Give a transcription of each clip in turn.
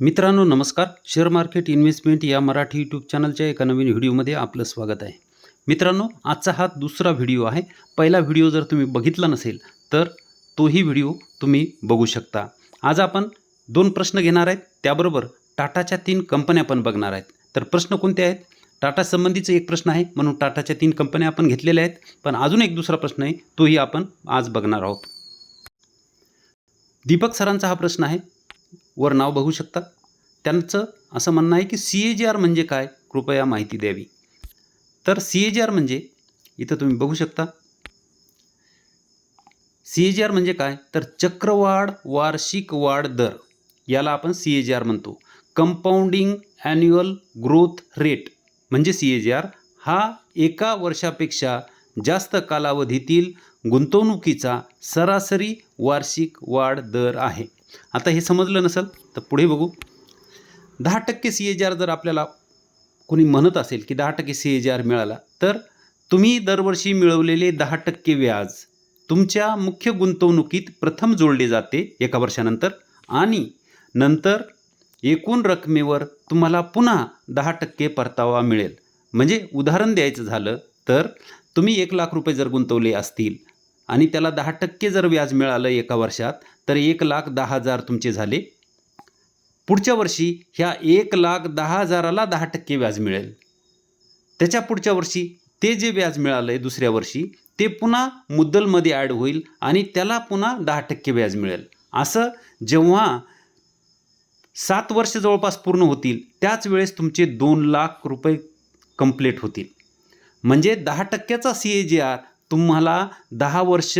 मित्रांनो नमस्कार. Share market investment या मराठी यूट्यूब चॅनलच्या एका नवीन व्हिडिओमध्ये आपलं स्वागत आहे. मित्रांनो आजचा हा दुसरा व्हिडिओ आहे. पहिला व्हिडिओ जर तुम्ही बघितला नसेल तर तोही व्हिडिओ तुम्ही बघू शकता. आज आपण दोन प्रश्न घेणार आहेत. त्याबरोबर टाटाच्या तीन कंपन्या पण बघणार आहेत. तर प्रश्न कोणते आहेत? टाटा संबंधीचा एक प्रश्न आहे म्हणून टाटाच्या तीन कंपन्या आपण घेतलेल्या आहेत. पण अजून एक दुसरा प्रश्न आहे तोही आपण आज बघणार आहोत. दीपक सरांचा हा प्रश्न आहे. वर नाव बघू शकता. त्यांचं असं म्हणणं आहे की सी ए जी आर म्हणजे काय? कृपया माहिती द्यावी. तर सी ए जी आर म्हणजे इथं तुम्ही बघू शकता. सी ए जी आर म्हणजे काय? तर चक्रवाढ वार्षिक वाढ दर. याला आपण सी ए जी आर म्हणतो. कंपाऊंडिंग ॲन्युअल ग्रोथ रेट म्हणजे सी ए जी आर हा एका वर्षापेक्षा जास्त कालावधीतील गुंतवणुकीचा सरासरी वार्षिक वाढ दर आहे. आता हे समजलं नसेल तर पुढे बघू. दहा टक्के सी ए जी आर जर आपल्याला कोणी म्हणत असेल की दहा टक्के सी ए जी आर मिळाला तर तुम्ही दरवर्षी मिळवलेले दहा टक्के व्याज तुमच्या मुख्य गुंतवणुकीत प्रथम जोडले जाते एका वर्षानंतर आणि नंतर एकूण रकमेवर तुम्हाला पुन्हा दहा टक्के परतावा मिळेल. म्हणजे उदाहरण द्यायचं झालं तर तुम्ही एक लाख रुपये जर गुंतवले असतील आणि त्याला दहा टक्के जर व्याज मिळालं एका वर्षात तर एक लाख दहा हजार तुमचे झाले. पुढच्या वर्षी ह्या एक लाख दहा हजाराला दहा टक्के व्याज मिळेल. त्याच्या पुढच्या वर्षी ते जे व्याज मिळालं आहे दुसऱ्या वर्षी ते पुन्हा मुद्दलमध्ये ॲड होईल आणि त्याला पुन्हा दहा टक्के व्याज मिळेल. असं जेव्हा सात वर्ष जवळपास पूर्ण होतील त्याच वेळेस तुमचे दोन लाख रुपये कंप्लीट होतील. म्हणजे दहा टक्क्याचा सी ए जी आर तुम्हाला दहा वर्ष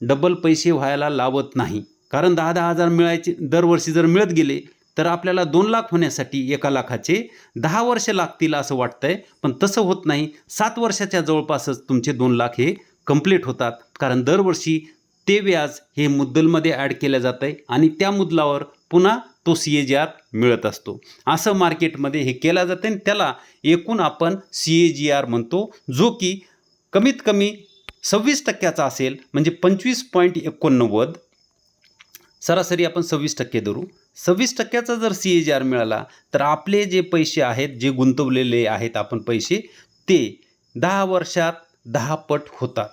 डबल पैसे व्हायला लावत नाही. कारण दहा दहा हजार मिळायचे दरवर्षी जर मिळत गेले तर आपल्याला दोन लाख होण्यासाठी एका लाखाचे दहा वर्ष लागतील असं वाटतंय. पण तसं होत नाही. सात वर्षाच्या जवळपासच तुमचे दोन लाख हे कंप्लीट होतात. कारण दरवर्षी ते व्याज हे मुद्दलमध्ये ॲड केलं जातं आहे आणि त्या मुद्दलावर पुन्हा तो सी ए जी आर मिळत असतो. असं मार्केटमध्ये हे केलं जातं आणि त्याला एकूण आपण सी ए जी आर म्हणतो जो की कमीत कमी सव्वीस टक्क्याचा असेल म्हणजे पंचवीस पॉईंट एकोणनव्वद. सरासरी आपण सव्वीस टक्के धरू. सव्वीस टक्क्याचा जर सी ए जी आर मिळाला तर आपले जे पैसे आहेत जे गुंतवलेले आहेत आपण पैसे ते दहा वर्षात दहा पट होतात.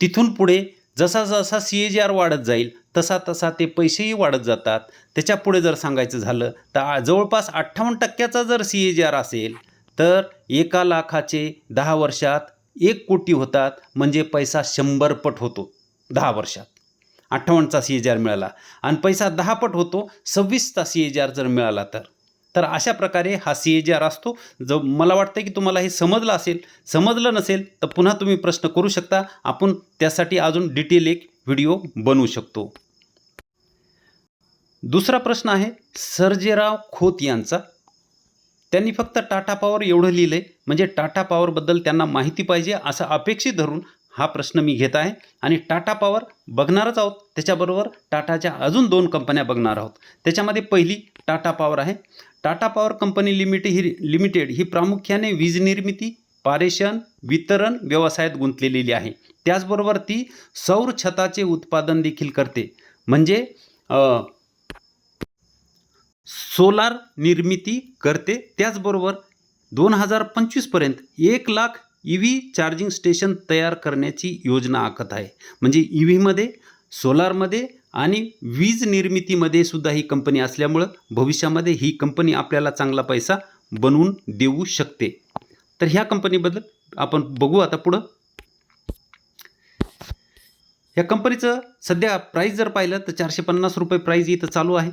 तिथून पुढे जसा जसा सी ए जी आर वाढत जाईल तसा तसा ते पैसेही वाढत जातात. त्याच्या पुढे जर सांगायचं झालं तर जवळपास अठ्ठावन्न टक्क्याचा जर सी ए जी आर असेल तर एका लाखाचे दहा वर्षात एक कोटी होतात म्हणजे पैसा शंभर पट होतो दहा वर्षात. अठ्ठावन्नचा सी एजार आर मिळाला आणि पैसा दहा पट होतो सव्वीसचा सी एजार आर जर मिळाला तर. तर अशा प्रकारे हा सी ए आर असतो. जो मला वाटतं की तुम्हाला हे समजलं असेल समजलं नसेल तर पुन्हा तुम्ही प्रश्न करू शकता. आपण त्यासाठी अजून डिटेल एक व्हिडिओ बनवू शकतो. दुसरा प्रश्न आहे सर्जेराव खोत यांचा त्यांनी फक्त टाटा पॉवर एवढं लिहिलं आहे म्हणजे टाटा पॉवरबद्दल त्यांना माहिती पाहिजे असं अपेक्षित धरून हा प्रश्न मी घेत आहे. आणि टाटा पॉवर बघणारच आहोत. त्याच्याबरोबर टाटाच्या अजून दोन कंपन्या बघणार आहोत. त्याच्यामध्ये पहिली टाटा पॉवर आहे. टाटा पॉवर कंपनी लिमिटेड ही लिमिटेड ही प्रामुख्याने वीज निर्मिती पारेषण वितरण व्यवसायात गुंतलेली आहे. त्याचबरोबर ती सौर छताचे उत्पादन देखील करते. म्हणजे सोलार निर्मिती करते. त्याचबरोबर दोन हजार पंचवीसपर्यंत एक lakh E V charging station तयार करण्याची योजना आखत आहे. म्हणजे ई व्हीमध्ये सोलारमध्ये आणि वीज निर्मितीमध्ये सुद्धा ही कंपनी असल्यामुळं भविष्यामध्ये ही कंपनी आपल्याला चांगला पैसा बनवून देऊ शकते. तर ह्या कंपनीबद्दल आपण बघू आता पुढं. या कंपनीचं सध्या प्राईस जर पाहिलं तर चारशे पन्नास रुपये प्राईज इथं चालू आहे.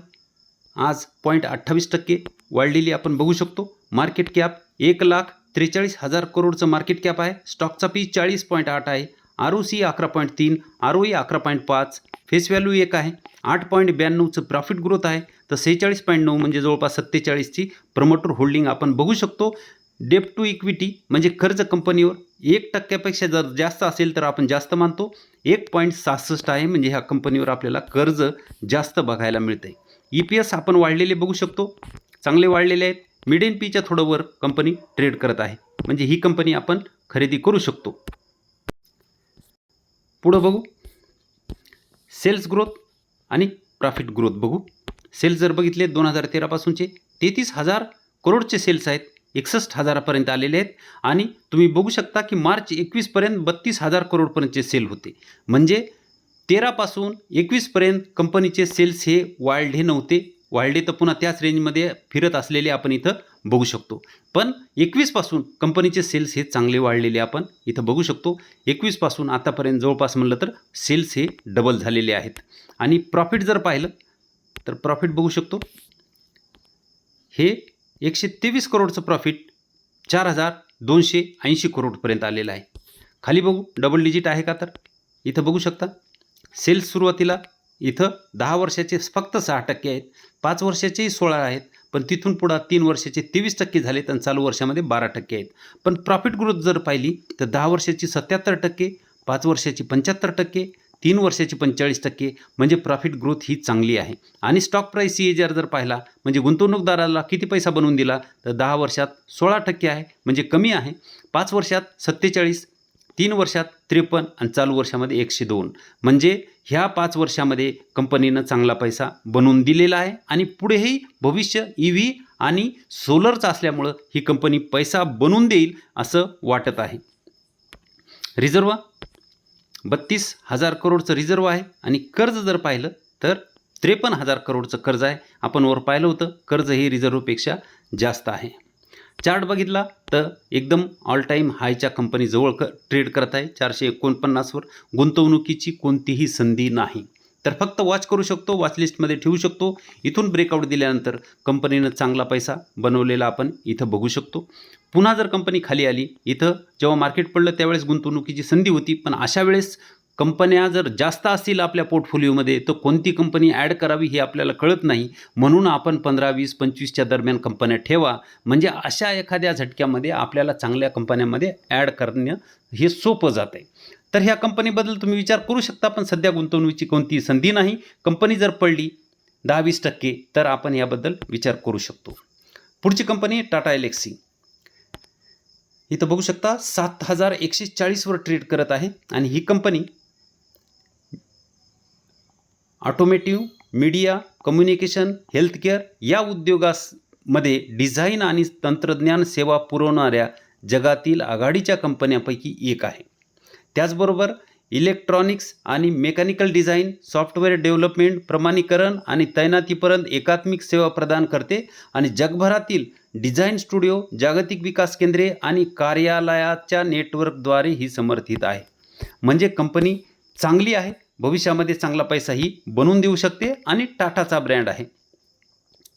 आज पॉईंट अठ्ठावीस टक्के वाढलेली आपण बघू शकतो. मार्केट कॅप एक लाख त्रेचाळीस हजार करोडचं मार्केट कॅप आहे. स्टॉकचा पी चाळीस पॉईंट आठ आहे. आर ओ सी अकरा पॉईंट तीन आर ओ ई अकरा पॉईंट पाच फेस व्हॅल्यू एक आहे. आठ पॉईंट ब्याण्णवचं प्रॉफिट ग्रोथ आहे. तर सेहेचाळीस पॉईंट नऊ म्हणजे जवळपास सत्तेचाळीसची प्रमोटर होल्डिंग आपण बघू शकतो. डेप टू इक्विटी म्हणजे कर्ज कंपनीवर एक टक्क्यापेक्षा जर जास्त असेल तर आपण जास्त मानतो. एक पॉईंट सहासष्ट आहे म्हणजे ह्या कंपनीवर आपल्याला कर्ज जास्त बघायला मिळते ई पी एस आपण वाढलेले बघू शकतो. चांगले वाढलेले आहेत. मिड एन पीच्या थोडं वर कंपनी ट्रेड करत आहे. म्हणजे ही कंपनी आपण खरेदी करू शकतो. पुढं बघू. सेल्स ग्रोथ आणि प्रॉफिट ग्रोथ बघू. सेल्स जर बघितले दोन हजार तेरापासूनचे तेहतीस हजार करोडचे सेल्स आहेत. एकसष्ट हजारापर्यंत आलेले आहेत. आणि तुम्ही बघू शकता की मार्च एकवीसपर्यंत बत्तीस हजार करोडपर्यंतचे सेल होते. म्हणजे तेरापासून एकवीसपर्यंत कंपनीचे सेल्स हे वाढले नव्हते. वाढले तर पुन्हा त्याच रेंजमध्ये फिरत असलेले आपण इथं बघू शकतो. पण एकवीसपासून कंपनीचे सेल्स हे चांगले वाढलेले आपण इथं बघू शकतो. एकवीसपासून आतापर्यंत जवळपास म्हणलं तर सेल्स हे डबल झालेले आहेत. आणि प्रॉफिट जर पाहिलं तर प्रॉफिट बघू शकतो. हे एकशे तेवीस करोडचं प्रॉफिट चार हजार दोनशे ऐंशी करोडपर्यंत आलेलं आहे. खाली बघू डबल डिजिट आहे का तर? इथं बघू शकता. सेल्स सुरुवातीला इथं दहा वर्षाचे फक्त सहा टक्के आहेत. पाच वर्षाचेही सोळा आहेत. पण तिथून पुढं तीन वर्षाचे तेवीस टक्के झालेत आणि चालू वर्षामध्ये बारा टक्के आहेत. पण प्रॉफिट ग्रोथ जर पाहिली तर दहा वर्षाची सत्याहत्तर टक्के पाच वर्षाची पंच्याहत्तर टक्के तीन वर्षाची पंचेचाळीस टक्के म्हणजे प्रॉफिट ग्रोथ ही चांगली आहे. आणि स्टॉक प्राईस सी एजर जर पाहिला म्हणजे गुंतवणूकदाराला किती पैसा बनवून दिला तर दहा वर्षात सोळा टक्के आहे म्हणजे कमी आहे. पाच वर्षात सत्तेचाळीस तीन वर्षात त्रेपन्न आणि चालू वर्षामध्ये एकशे दोन. म्हणजे ह्या पाच वर्षामध्ये कंपनीनं चांगला पैसा बनवून दिलेला आहे आणि पुढेही भविष्य ई व्ही आणि सोलरचं असल्यामुळं ही कंपनी पैसा बनवून देईल असं वाटत आहे. रिझर्व बत्तीस हजार करोडचं रिझर्व आहे आणि कर्ज जर पाहिलं तर त्रेपन्न हजार करोडचं कर्ज आहे. आपण वर पाहिलं होतं कर्ज हे रिझर्वपेक्षा जास्त आहे. चार्ट बघितला तर एकदम ऑल टाईम हायच्या कंपनीजवळ क ट्रेड करत आहे. चारशे एकोणपन्नासवर गुंतवणुकीची कोणतीही संधी नाही. तर फक्त वॉच करू शकतो वॉचलिस्टमध्ये ठेवू शकतो. इथून ब्रेकआउट दिल्यानंतर कंपनीनं चांगला पैसा बनवलेला आपण इथं बघू शकतो. पुन्हा जर कंपनी खाली आली इथं जेव्हा मार्केट पडलं त्यावेळेस गुंतवणुकीची संधी होती. पण अशा वेळेस कंपन्या जर जास्त असतील आपल्या पोर्टफोलिओमध्ये तर कोणती कंपनी ॲड करावी हे आपल्याला कळत नाही. म्हणून आपण पंधरा वीस पंचवीसच्या दरम्यान कंपन्या ठेवा. म्हणजे अशा एखाद्या झटक्यामध्ये आपल्याला चांगल्या कंपन्यांमध्ये ॲड करणं हे सोपं जातं आहे तर ह्या कंपनीबद्दल तुम्ही विचार करू शकता पण सध्या गुंतवणुकीची कोणतीही संधी नाही. कंपनी जर पडली दहा वीस टक्के तर आपण याबद्दल विचार करू शकतो. पुढची कंपनी टाटा एलेक्सी. इथं बघू शकता सात हजार एकशे चाळीसवर ट्रेड करत आहे आणि ही company automotive media communication healthcare या उद्योगामध्ये डिझाईन आणि तंत्रज्ञान सेवा पुरवणाऱ्या जगातील आघाडीच्या कंपन्यांपैकी एक आहे. त्याचबरोबर इलेक्ट्रॉनिक्स आणि मेकॅनिकल डिझाईन सॉफ्टवेअर डेव्हलपमेंट प्रमाणीकरण आणि तैनातीपर्यंत एकात्मिक सेवा प्रदान करते आणि जगभरातील डिझाईन स्टुडिओ जागतिक विकास केंद्रे आणि कार्यालयाच्या नेटवर्कद्वारे ही समर्थित आहे. म्हणजे कंपनी चांगली आहे भविष्यामध्ये चांगला पैसाही बनवून देऊ शकते आणि टाटाचा ब्रँड आहे.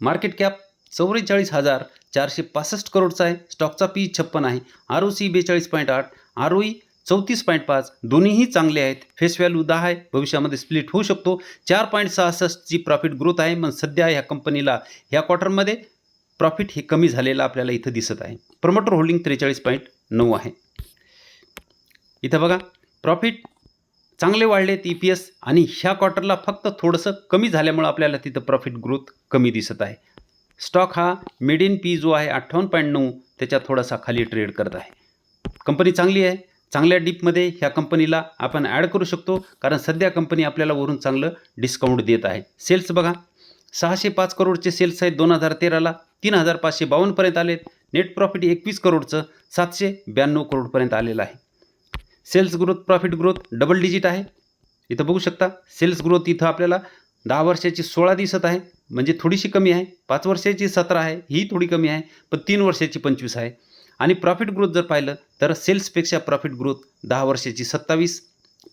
मार्केट कॅप चौवेचाळीस हजार चारशे पासष्ट करोडचा आहे. स्टॉकचा पी छप्पन आहे. आर ओ सी बेचाळीस पॉईंट आठ आर ओ ई चौतीस पॉईंट पाच दोन्हीही चांगले आहेत. फेस व्हॅल्यू दहा आहे. भविष्यामध्ये स्प्लिट होऊ शकतो. चार पॉईंट सहासष्टची प्रॉफिट ग्रोथ आहे. मग सध्या ह्या कंपनीला ह्या क्वार्टरमध्ये प्रॉफिट हे कमी झालेलं आपल्याला इथं दिसत आहे. प्रमोटर होल्डिंग त्रेचाळीस पॉईंट नऊ आहे. इथं बघा प्रॉफिट चांगले वाढलेत ई पी एस आणि ह्या क्वार्टरला फक्त थोडंसं कमी झाल्यामुळं आपल्याला तिथं प्रॉफिट ग्रोथ कमी दिसत आहे. स्टॉक हा मिड इन पी जो आहे अठ्ठावन्न पॉईंट नऊ त्याच्या थोडासा खाली ट्रेड करत आहे. कंपनी चांगली आहे. चांगल्या डीपमध्ये ह्या कंपनीला आपण ॲड करू शकतो कारण सध्या कंपनी आपल्याला वरून चांगलं डिस्काउंट देत आहे. सेल्स बघा. सहाशे पाच करोडचे सेल्स आहेत दोन हजार तेराला. तीन हजार पाचशे बावन्नपर्यंत आलेत. नेट प्रॉफिट एकवीस करोडचं. सातशे ब्याण्णव करोडपर्यंत आलेलं आहे. Sales growth profit growth double digit आहे. इथं बघू शकता सेल्स ग्रोथ इथं आपल्याला दहा वर्षाची सोळा दिसत आहे. म्हणजे थोडीशी कमी आहे. पाच वर्षाची सतरा आहे ही थोडी कमी आहे पण तीन वर्षाची पंचवीस आहे. आणि प्रॉफिट ग्रोथ जर पाहिलं तर सेल्सपेक्षा प्रॉफिट ग्रोथ दहा वर्षाची सत्तावीस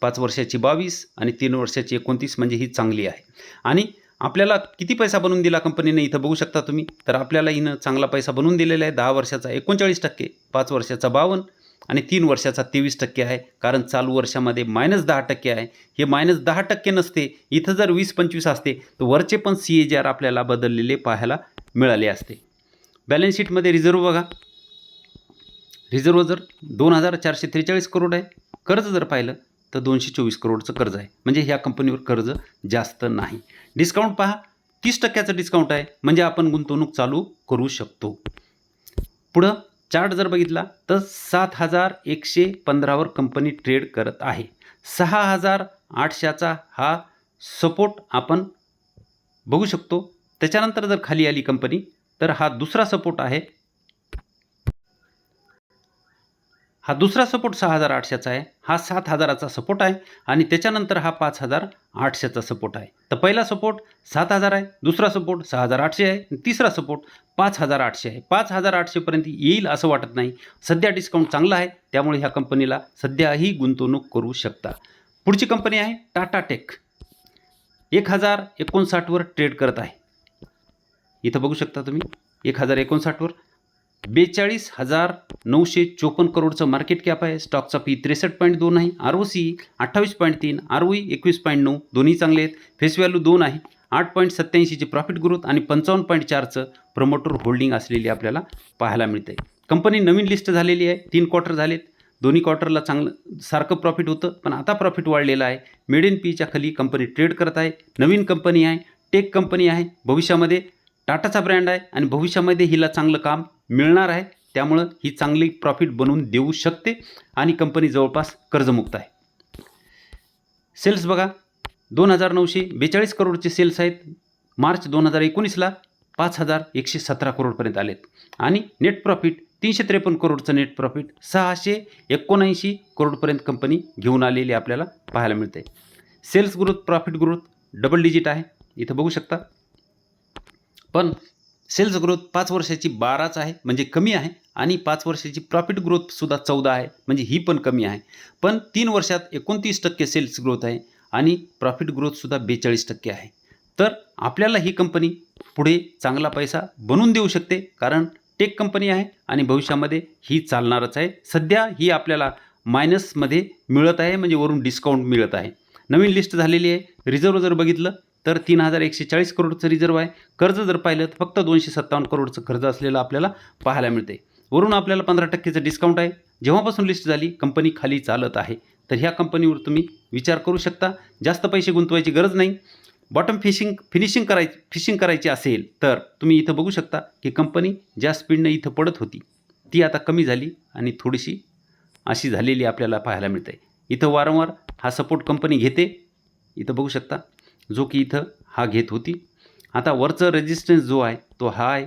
पाच वर्षाची बावीस आणि तीन वर्षाची एकोणतीस म्हणजे ही चांगली आहे. आणि आपल्याला किती पैसा बनवून दिला कंपनीने इथं बघू शकता तुम्ही. तर आपल्याला हिनं चांगला पैसा बनवून दिलेला आहे. दहा वर्षाचा एकोणचाळीस टक्के पाच वर्षाचा बावन्न आणि तीन वर्षाचा तेवीस टक्के आहे. कारण चालू वर्षामध्ये मायनस दहा टक्के आहे. हे मायनस दहा टक्के नसते. इथं जर वीस पंचवीस असते तर वरचे पण सी ए जी आर आपल्याला बदललेले पाहायला मिळाले असते. बॅलन्स शीटमध्ये रिझर्व बघा. रिझर्व जर दोन हजार चारशे त्रेचाळीस करोड आहे. कर्ज जर पाहिलं तर दोनशे चोवीस करोडचं कर्ज आहे. म्हणजे ह्या कंपनीवर कर्ज जास्त नाही. डिस्काउंट पहा. तीस टक्क्याचं डिस्काउंट आहे. म्हणजे आपण गुंतवणूक चालू करू शकतो. पुढं चार्ट जर बघितला तर सात हजार एकशे पंधरावर कंपनी ट्रेड करत आहे. सहा हजार आठशेचा हा सपोर्ट आपण बघू शकतो. त्याच्यानंतर जर खाली आली कंपनी तर हा दुसरा सपोर्ट आहे हा दुसरा सपोर्ट सहा हजार आठशेचा आहे. हा सात हजाराचा सपोर्ट आहे आणि त्याच्यानंतर हा पाच हजार आठशेचा सपोर्ट आहे. तर पहिला सपोर्ट सात हजार आहे दुसरा सपोर्ट सहा हजार आठशे आहे आणि तिसरा सपोर्ट पाच हजार आठशे आहे. पाच हजार आठशेपर्यंत येईल असं वाटत नाही. सध्या डिस्काउंट चांगला आहे त्यामुळे ह्या कंपनीला सध्याही गुंतवणूक करू शकता. पुढची कंपनी आहे टाटा टेक एक हजार एकोणसाठवर ट्रेड करत आहे. इथं बघू शकता तुम्ही. एक हजार एकोणसाठवर बेचाळीस हजार नऊशे चोपन्न करोडचं मार्केट कॅप आहे. स्टॉकचा पी त्रेसष्ट पॉईंट दोन आहे. आर ओ सी अठ्ठावीस पॉईंट तीन आर ओ ई एकवीस पॉईंट नऊ दोन्ही चांगले आहेत. फेस व्हॅल्यू दोन आहे. आठ पॉईंट सत्त्याऐंशीची प्रॉफिट ग्रोथ आणि पंचावन्न पॉईंट चारचं प्रमोटर होल्डिंग असलेली आपल्याला पाहायला मिळते कंपनी नवीन लिस्ट झालेली आहे. तीन क्वार्टर झालेत. दोन्ही क्वार्टरला चांगलं सारखं प्रॉफिट होतं. पण आता प्रॉफिट वाढलेलं आहे. मेड इन पीच्या खाली कंपनी ट्रेड करत आहे. नवीन कंपनी आहे. टेक कंपनी आहे. भविष्यामध्ये टाटाचा ब्रँड आहे. आणि भविष्यामध्ये हिला चांगलं काम मिळणार आहे. त्यामुळं ही चांगली प्रॉफिट बनवून देऊ शकते आणि कंपनी जवळपास कर्जमुक्त आहे. सेल्स बघा दोन हजार नऊशे बेचाळीस करोडचे सेल्स आहेत. मार्च दोन हजार एकोणीसला पाच हजार एकशे सतरा करोडपर्यंत आलेत. आणि नेट प्रॉफिट तीनशे त्रेपन्न करोडचं नेट प्रॉफिट सहाशे एकोणऐंशी करोडपर्यंत कंपनी घेऊन आलेली आपल्याला पाहायला मिळते sales growth profit growth double digit आहे. इथं बघू शकता. पण सेल्स ग्रोथ पाच वर्षाची बाराच आहे म्हणजे कमी आहे आणि पाच वर्षाची प्रॉफिट ग्रोथसुद्धा चौदा आहे म्हणजे ही पण कमी आहे. पण तीन वर्षात एकोणतीस टक्के सेल्स ग्रोथ आहे आणि प्रॉफिट ग्रोथसुद्धा बेचाळीस टक्के आहे. तर आपल्याला ही कंपनी पुढे चांगला पैसा बनवून देऊ शकते कारण टेक कंपनी आहे आणि भविष्यामध्ये ही चालणारच आहे. सध्या ही आपल्याला मायनसमध्ये मिळत आहे म्हणजे वरून डिस्काउंट मिळत आहे. नवीन लिस्ट झालेली आहे रिझर्व जर बघितलं तर तीन हजार एकशे चाळीस करोडचं रिझर्व आहे. कर्ज जर पाहिलं तर फक्त दोनशे सत्तावन्न करोडचं कर्ज असलेलं आपल्याला पाहायला मिळते वरून आपल्याला पंधरा टक्केचं डिस्काउंट आहे. जेव्हापासून लिस्ट झाली कंपनी खाली चालत आहे. तर ह्या कंपनीवर तुम्ही विचार करू शकता. जास्त पैसे गुंतवायची गरज नाही. बॉटम फिशिंग फिनिशिंग करायची फिशिंग करायची असेल तर तुम्ही इथं बघू शकता की कंपनी ज्या स्पीडनं इथं पडत होती ती आता कमी झाली आणि थोडीशी अशी झालेली आपल्याला पाहायला मिळते इथं वारंवार हा सपोर्ट कंपनी घेते. इथं बघू शकता. जो की इथं हा घेत होती. आता वरचं रेजिस्टन्स जो आहे तो हा आहे.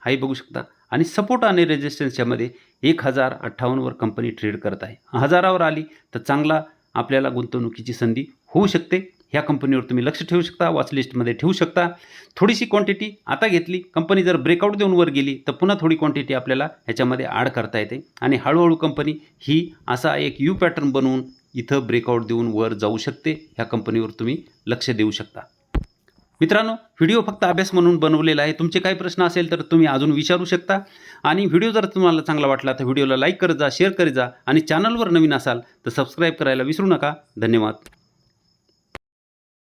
हाही बघू शकता. आणि सपोर्ट आणि रेजिस्टन्सच्यामध्ये एक हजार अठ्ठावन्नवर कंपनी ट्रेड करत आहे. हजारावर आली तर चांगला आपल्याला गुंतवणुकीची संधी होऊ शकते. ह्या कंपनीवर तुम्ही लक्ष ठेवू शकता वॉच लिस्टमध्ये ठेवू शकता. थोडीशी क्वांटिटी आता घेतली. कंपनी जर ब्रेकआउट देऊन वर गेली तर पुन्हा थोडी क्वांटिटी आपल्याला ह्याच्यामध्ये ॲड करता येते. आणि हळूहळू कंपनी ही असा एक यू पॅटर्न बनवून इथं ब्रेकआउट देऊन वर जाऊ शकते. ह्या कंपनीवर तुम्ही लक्ष देऊ शकता. मित्रांनो व्हिडिओ फक्त अभ्यास म्हणून बनवलेला आहे. तुमचे काही प्रश्न असेल तर तुम्ही अजून विचारू शकता. आणि व्हिडिओ जर तुम्हाला चांगला वाटला तर व्हिडिओला लाईक करत जा शेअर करत जा. आणि चॅनलवर नवीन असाल तर सबस्क्राईब करायला विसरू नका. धन्यवाद.